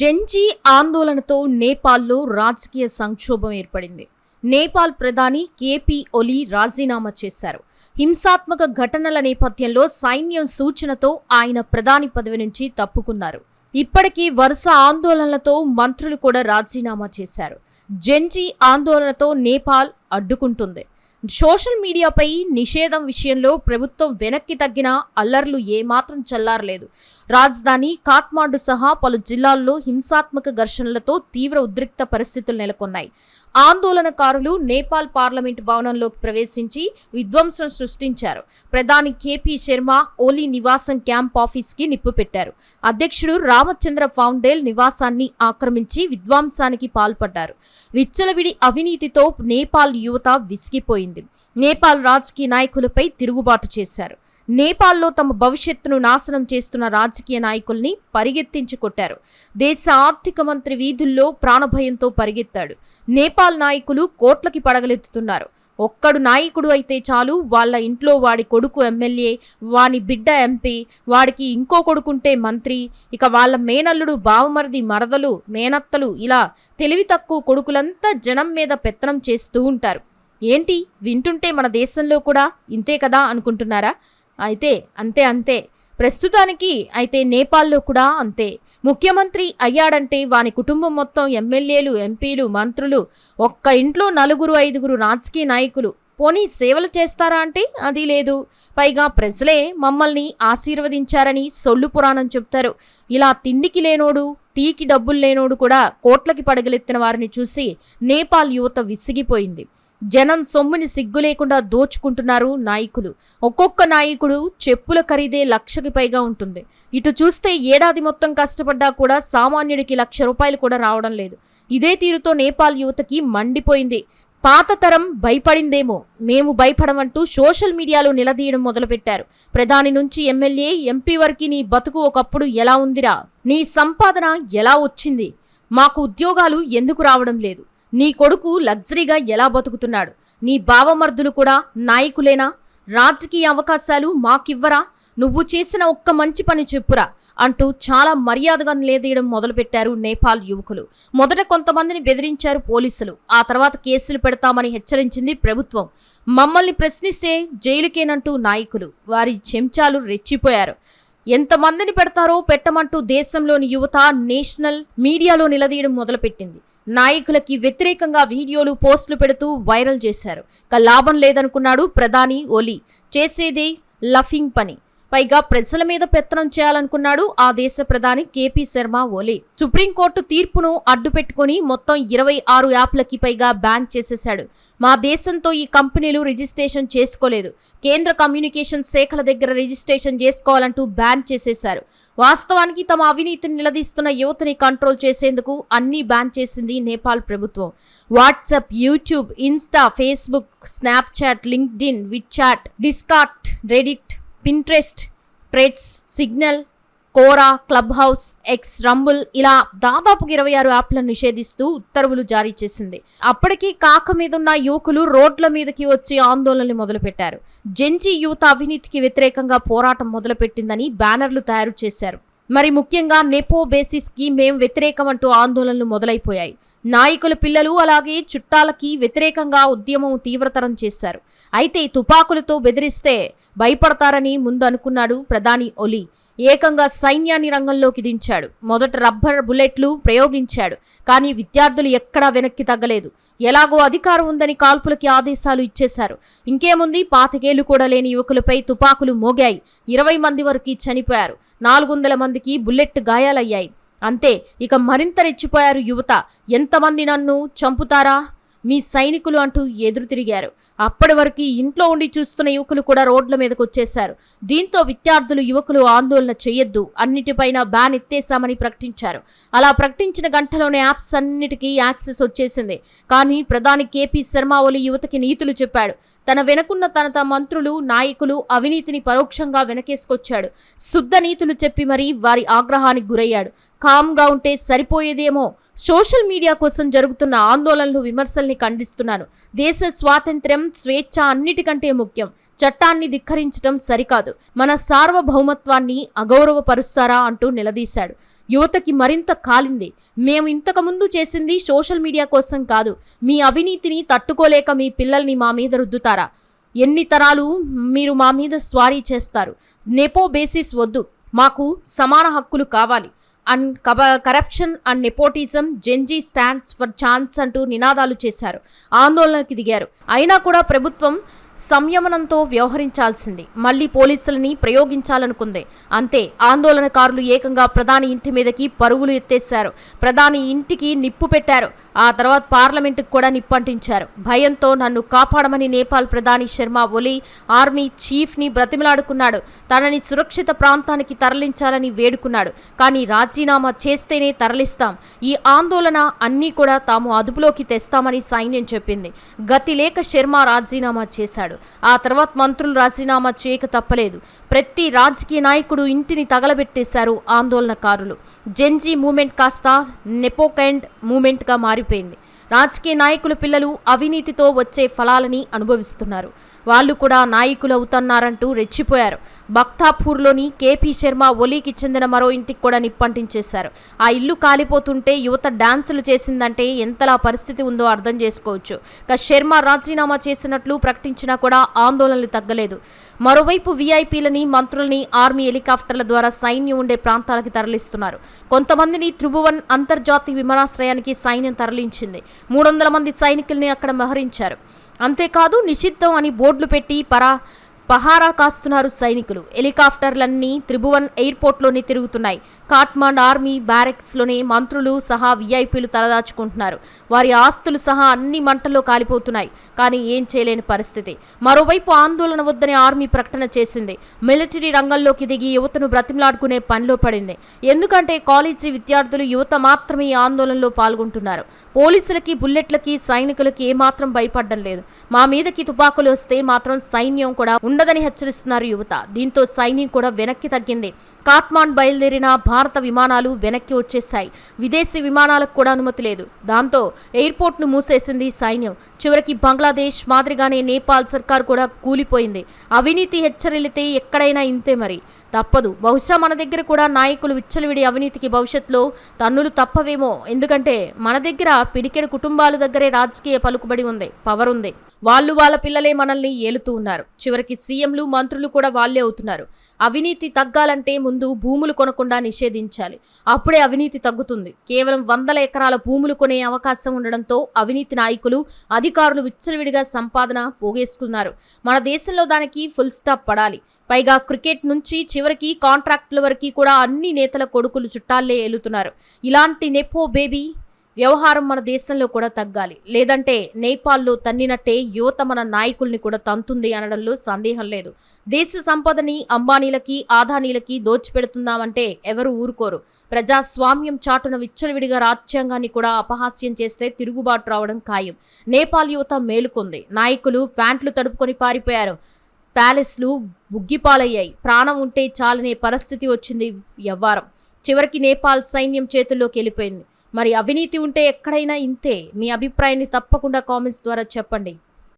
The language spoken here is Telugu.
జెంజీ ఆందోళనతో నేపాల్లో రాజకీయ సంక్షోభం ఏర్పడింది. నేపాల్ ప్రధాని కేపీ ఒలీ రాజీనామా చేశారు. హింసాత్మక ఘటనల నేపథ్యంలో సైన్యం సూచనతో ఆయన ప్రధాని పదవి నుంచి తప్పుకున్నారు. ఇప్పటికీ వరుస ఆందోళనలతో మంత్రులు కూడా రాజీనామా చేశారు. జెంజీ ఆందోళనతో నేపాల్ అడ్డుకుంటుంది. సోషల్ మీడియాపై నిషేధం విషయంలో ప్రభుత్వం వెనక్కి తగ్గిన అల్లర్లు ఏమాత్రం చల్లారలేదు. రాజధాని కాట్మాండు సహా పలు జిల్లాల్లో హింసాత్మక ఘర్షణలతో తీవ్ర ఉద్రిక్త పరిస్థితులు నెలకొన్నాయి. ఆందోళనకారులు నేపాల్ పార్లమెంటు భవనంలోకి ప్రవేశించి విధ్వంసం సృష్టించారు. ప్రధాని కేపీ శర్మ ఓలీ నివాసం క్యాంప్ ఆఫీస్కి నిప్పు పెట్టారు. అధ్యక్షుడు రామచంద్ర ఫౌండేల్ నివాసాన్ని ఆక్రమించి విధ్వంసానికి పాల్పడ్డారు. విచ్చలవిడి అవినీతితో నేపాల్ యువత విసిగిపోయింది. నేపాల్ రాజకీయ నాయకులపై తిరుగుబాటు చేశారు. నేపాల్లో తమ భవిష్యత్తును నాశనం చేస్తున్న రాజకీయ నాయకుల్ని పరిగెత్తించి కొట్టారు. దేశ ఆర్థిక మంత్రి వీధుల్లో ప్రాణభయంతో పరిగెత్తాడు. నేపాల్ నాయకులు కోట్లకి పడగలెత్తుతున్నారు. ఒక్కడు నాయకుడు అయితే చాలు వాళ్ళ ఇంట్లో వాడి కొడుకు ఎమ్మెల్యే వాని బిడ్డ ఎంపీ వాడికి ఇంకో కొడుకుంటే మంత్రి ఇక వాళ్ళ మేనల్లుడు బావమరిది మరదలు మేనత్తలు ఇలా తెలివి తక్కువ కొడుకులంతా జనం మీద పెత్తనం చేస్తూ ఉంటారు. ఏంటి? వింటుంటే మన దేశంలో కూడా ఇంతే కదా అనుకుంటున్నారా? అయితే అంతే అంతే. ప్రస్తుతానికి అయితే నేపాల్లో కూడా అంతే. ముఖ్యమంత్రి అయ్యాడంటే వాని కుటుంబం మొత్తం ఎమ్మెల్యేలు ఎంపీలు మంత్రులు ఒక్క ఇంట్లో నలుగురు ఐదుగురు రాజకీయ నాయకులు. పోనీ సేవలు చేస్తారా అంటే అది లేదు. పైగా ప్రజలే మమ్మల్ని ఆశీర్వదించారని సొల్లు పురాణం చెప్తారు. ఇలా తిండికి లేనోడు టీకి డబ్బులు లేనోడు కూడా కోట్లకి పడగలెత్తిన వారిని చూసి నేపాల్ యువత విసిగిపోయింది. జనం సొమ్ముని సిగ్గు లేకుండా దోచుకుంటున్నారు నాయకులు. ఒక్కొక్క నాయకుడు చెప్పుల ఖరీదే లక్షకి పైగా ఉంటుంది. ఇటు చూస్తే ఏడాది మొత్తం కష్టపడ్డా కూడా సామాన్యుడికి లక్ష రూపాయలు కూడా రావడం లేదు. ఇదే తీరుతో నేపాల్ యువతకి మండిపోయింది. పాత తరం భయపడిందేమో. మేము భయపడమంటూ సోషల్ మీడియాలో నిలదీయడం మొదలుపెట్టారు. ప్రధాని నుంచి ఎమ్మెల్యే ఎంపీ వరకు నీ బతుకు ఒకప్పుడు ఎలా ఉందిరా? నీ సంపాదన ఎలా వచ్చింది? మాకు ఉద్యోగాలు ఎందుకు రావడం లేదు? నీ కొడుకు లగ్జరీగా ఎలా బతుకుతున్నాడు? నీ బావమర్దులు కూడా నాయకులేనా? రాజకీయ అవకాశాలు మాకివ్వరా? నువ్వు చేసిన ఒక్క మంచి పని చెప్పురా అంటూ చాలా మర్యాదగా నిలదీయడం మొదలుపెట్టారు నేపాల్ యువకులు. మొదట కొంతమందిని బెదిరించారు పోలీసులు. ఆ తర్వాత కేసులు పెడతామని హెచ్చరించింది ప్రభుత్వం. మమ్మల్ని ప్రశ్నిస్తే జైలుకేనంటూ నాయకులు. వారి చెంచాలు రెచ్చిపోయారు. ఎంతమందిని పెడతారో పెట్టమంటూ దేశంలోని యువత నేషనల్ మీడియాలో నిలదీయడం మొదలుపెట్టింది. నాయకులకి వ్యతిరేకంగా వీడియోలు పోస్టులు పెడుతూ వైరల్ చేశారు. ఇక లాభం లేదనుకున్నాడు ప్రధాని ఓలీ. చేసేదే లఫింగ్ పని. పైగా ప్రజల మీద పెత్తనం చేయాలనుకున్నాడు ఆ దేశ ప్రధాని కేపీ శర్మ ఓలే. సుప్రీంకోర్టు తీర్పును అడ్డుపెట్టుకుని మొత్తం ఇరవై ఆరు యాప్లకి పైగా బ్యాన్ చేసేశాడు. మా దేశంతో ఈ కంపెనీలు రిజిస్ట్రేషన్ చేసుకోలేదు. కేంద్ర కమ్యూనికేషన్ శాఖల దగ్గర రిజిస్ట్రేషన్ చేసుకోవాలంటూ బ్యాన్ చేసేశారు. వాస్తవానికి తమ అవినీతిని నిలదీస్తున్న యువతని కంట్రోల్ చేసేందుకు అన్ని బ్యాన్ చేసింది నేపాల్ ప్రభుత్వం. WhatsApp YouTube Insta Facebook Snapchat LinkedIn WeChat Discord Reddit Pinterest Threads Signal Quora Clubhouse X Rumble ఇలా దాదాపు ఇరవై ఆరు యాప్లను నిషేధిస్తూ ఉత్తర్వులు జారీ చేసింది. అప్పటికీ కాక మీదున్న యువకులు రోడ్ల మీదకి వచ్చి ఆందోళనలు మొదలుపెట్టారు. జెంజీ యూత్ అవినీతికి వ్యతిరేకంగా పోరాటం మొదలుపెట్టిందని బ్యానర్లు తయారు చేశారు. మరి ముఖ్యంగా నెపో బేసిస్కి మేం వ్యతిరేకం అంటూ ఆందోళనలు మొదలైపోయాయి. నాయకుల పిల్లలు అలాగే చుట్టాలకి వ్యతిరేకంగా ఉద్యమం తీవ్రతరం చేశారు. అయితే తుపాకులతో బెదిరిస్తే భయపడతారని ముందు అనుకున్నాడు ప్రధాని ఒలి. ఏకంగా సైన్యాన్ని రంగంలోకి దించాడు. మొదట రబ్బర్ బుల్లెట్లు ప్రయోగించాడు కానీ విద్యార్థులు ఎక్కడా వెనక్కి తగ్గలేదు. ఎలాగో అధికారం ఉందని కాల్పులకి ఆదేశాలు ఇచ్చేశారు. ఇంకేముంది? పాతికేళ్ళు కూడా లేని యువకులపై తుపాకులు మోగాయి. ఇరవై మంది వరకు చనిపోయారు. నాలుగు వందల మందికి బుల్లెట్ గాయాలయ్యాయి. అంతే ఇక మరింత రెచ్చిపోయారు యువత. ఎంతమంది నన్ను చంపుతారా? మీ సైనికులు అంటూ ఎదురు తిరిగారు. అప్పటి వరకు ఇంట్లో ఉండి చూస్తున్న యువకులు కూడా రోడ్ల మీదకు వచ్చేశారు. దీంతో విద్యార్థులు యువకులు ఆందోళన చేయొద్దు. అన్నిటిపైన బ్యాన్ ఎత్తేశామని ప్రకటించారు. అలా ప్రకటించిన గంటలోనే యాప్స్ అన్నిటికీ యాక్సెస్ వచ్చేసింది. కానీ ప్రధాని కేపీ శర్మ ఓలి యువతకి నీతులు చెప్పాడు. తన వెనుకున్న తన తన మంత్రులు నాయకులు అవినీతిని పరోక్షంగా వెనకేసుకొచ్చాడు. శుద్ధ నీతులు చెప్పి మరీ వారి ఆగ్రహానికి గురయ్యాడు. కామ్గా ఉంటే సరిపోయేదేమో సోషల్ మీడియా కోసం జరుగుతున్న ఆందోళనలు విమర్శల్ని ఖండిస్తున్నాను. దేశ స్వాతంత్ర్యం స్వేచ్ఛ అన్నిటికంటే ముఖ్యం. చట్టాన్ని ధిక్కరించడం సరికాదు. మన సార్వభౌమత్వాన్ని అగౌరవపరుస్తారా అంటూ నిలదీశాడు. యువతకి మరింత కాలింది. మేము ఇంతకుముందు చేసింది సోషల్ మీడియా కోసం కాదు. మీ అవినీతిని తట్టుకోలేక మీ పిల్లల్ని మా మీద రుద్దుతారా? ఎన్ని తరాలు మీరు మా మీద స్వారీ చేస్తారు? నెపో బేసిస్ వద్దు. మాకు సమాన హక్కులు కావాలి. And curb corruption and nepotism Gen Z stands for chance అంటూ నినాదాలు చేశారు. ఆందోళనకి దిగారు. అయినా కూడా ప్రభుత్వం సంయమనంతో వ్యవహరించాల్సింది. మళ్ళీ పోలీసులని ప్రయోగించాలనుకుంది. అంతే ఆందోళనకారులు ఏకంగా ప్రధాని ఇంటి మీదకి పరుగులు ఎత్తేశారు. ప్రధాని ఇంటికి నిప్పు పెట్టారు. ఆ తర్వాత పార్లమెంటుకు కూడా నిప్పంటించారు. భయంతో నన్ను కాపాడమని నేపాల్ ప్రధాని శర్మ ఒలి ఆర్మీ చీఫ్ని బ్రతిమలాడుకున్నాడు. తనని సురక్షిత ప్రాంతానికి తరలించాలని వేడుకున్నాడు. కానీ రాజీనామా చేస్తేనే తరలిస్తాం. ఈ ఆందోళన అన్నీ కూడా తాము అదుపులోకి తెస్తామని సైన్యం చెప్పింది. గతి లేక శర్మ రాజీనామా చేశాడు. ఆ తర్వాత మంత్రులు రాజీనామా చేయక తప్పలేదు. ప్రతి రాజకీయ నాయకుడు ఇంటిని తగలబెట్టేశారు ఆందోళనకారులు. జెన్జీ మూమెంట్ కాస్త నెపోకెండ్ మూమెంట్గా మారిపోయింది రాజకీయ నాయకుల పిల్లలు అవినీతితో వచ్చే ఫలాలని అనుభవిస్తున్నారు. వాళ్ళు కూడా నాయకులు అవుతున్నారంటూ రెచ్చిపోయారు. బక్తాపూర్లోని కేపీ శర్మ ఒలీకి చెందిన మరో ఇంటికి కూడా నిప్పంటించేశారు. ఆ ఇల్లు కాలిపోతుంటే యువత డాన్సులు చేసిందంటే ఎంతలా పరిస్థితి ఉందో అర్థం చేసుకోవచ్చు. ఇక శర్మ రాజీనామా చేసినట్లు ప్రకటించినా కూడా ఆందోళనలు తగ్గలేదు. మరోవైపు వీఐపీలని మంత్రుల్ని ఆర్మీ హెలికాప్టర్ల ద్వారా సైన్యం ఉండే ప్రాంతాలకు తరలిస్తున్నారు. కొంతమందిని త్రిభువన్ అంతర్జాతీయ విమానాశ్రయానికి సైన్యం తరలించింది. మూడు వందల మంది సైనికుల్ని అక్కడ మోహరించారు. అంతేకాదు నిషిద్ధం అని బోర్డులు పెట్టి పరా పహారా కాస్తున్నారు సైనికులు. హెలికాప్టర్లన్నీ త్రిభువన్ ఎయిర్పోర్ట్లోనే తిరుగుతున్నాయి. కాట్మాండ్ ఆర్మీ బ్యారెక్స్లోనే మంత్రులు సహా వీఐపీలు తలదాచుకుంటున్నారు. వారి ఆస్తులు సహా అన్ని మంటల్లో కాలిపోతున్నాయి. కానీ ఏం చేయలేని పరిస్థితి. మరోవైపు ఆందోళన వద్దని ఆర్మీ ప్రకటన చేసింది. మిలిటరీ రంగంలోకి దిగి యువతను బ్రతిమలాడుకునే పనిలో పడింది. ఎందుకంటే కాలేజీ విద్యార్థులు యువత మాత్రమే ఈ ఆందోళనలో పాల్గొంటున్నారు. పోలీసులకి బుల్లెట్లకి సైనికులకి ఏమాత్రం భయపడడం లేదు. మా మీదకి తుపాకులు వస్తే మాత్రం సైన్యం కూడా ఉండదని హెచ్చరిస్తున్నారు యువత. దీంతో సైన్యం కూడా వెనక్కి తగ్గింది. కాట్మాండ్ బయలుదేరిన భారత విమానాలు వెనక్కి వచ్చేశాయి. విదేశీ విమానాలకు కూడా అనుమతి లేదు. దాంతో ఎయిర్పోర్ట్ను మూసేసింది సైన్యం. చివరికి బంగ్లాదేశ్ మాదిరిగానే నేపాల్ సర్కార్ కూడా కూలిపోయింది. అవినీతి హెచ్చరిల్లితే ఎక్కడైనా ఇంతే మరి. తప్పదు. బహుశా మన దగ్గర కూడా నాయకులు విచ్చలవిడి అవినీతికి భవిష్యత్తులో తన్నులు తప్పవేమో. ఎందుకంటే మన దగ్గర పిడికెడు కుటుంబాల దగ్గరే రాజకీయ పలుకుబడి ఉంది. పవర్ ఉంది. వాళ్ళు వాళ్ళ పిల్లలే మనల్ని ఏలుతూ ఉన్నారు. చివరికి సీఎంలు మంత్రులు కూడా వాళ్ళే అవుతున్నారు. అవినీతి తగ్గాలంటే ముందు భూములు కొనకుండా నిషేధించాలి. అప్పుడే అవినీతి తగ్గుతుంది. కేవలం వందల ఎకరాల భూములు కొనే అవకాశం ఉండడంతో అవినీతి నాయకులు అధికారులు విచ్చలవిడిగా సంపాదన పోగేసుకున్నారు. మన దేశంలో దానికి ఫుల్ స్టాప్ పడాలి. పైగా క్రికెట్ నుంచి చివరికి కాంట్రాక్టుల వరకు కూడా అన్ని నేతల కొడుకులు చుట్టాలే ఏలుతున్నారు. ఇలాంటి నెపో బేబీ వ్యవహారం మన దేశంలో కూడా తగ్గాలి. లేదంటే నేపాల్లో తన్నినట్టే యువత మన నాయకుల్ని కూడా తంతుంది అనడంలో సందేహం లేదు. దేశ సంపదని అంబానీలకి ఆదానీలకి దోచిపెడుతున్నామంటే ఎవరు ఊరుకోరు. ప్రజాస్వామ్యం చాటున విచ్చలవిడిగా రాజ్యాంగాన్ని కూడా అపహాస్యం చేస్తే తిరుగుబాటు రావడం ఖాయం. నేపాల్ యువత మేలుకుంది. నాయకులు ప్యాంట్లు తడుపుకొని పారిపోయారు. ప్యాలెస్లు బుగ్గిపాలయ్యాయి. ప్రాణం ఉంటే చాలనే పరిస్థితి వచ్చింది వ్యవహారం. చివరికి నేపాల్ సైన్యం చేతుల్లోకి వెళ్ళిపోయింది. మరి అవినీతి ఉంటే ఎక్కడైనా ఇంతే. మీ అభిప్రాయాన్ని తప్పకుండా కామెంట్స్ ద్వారా చెప్పండి.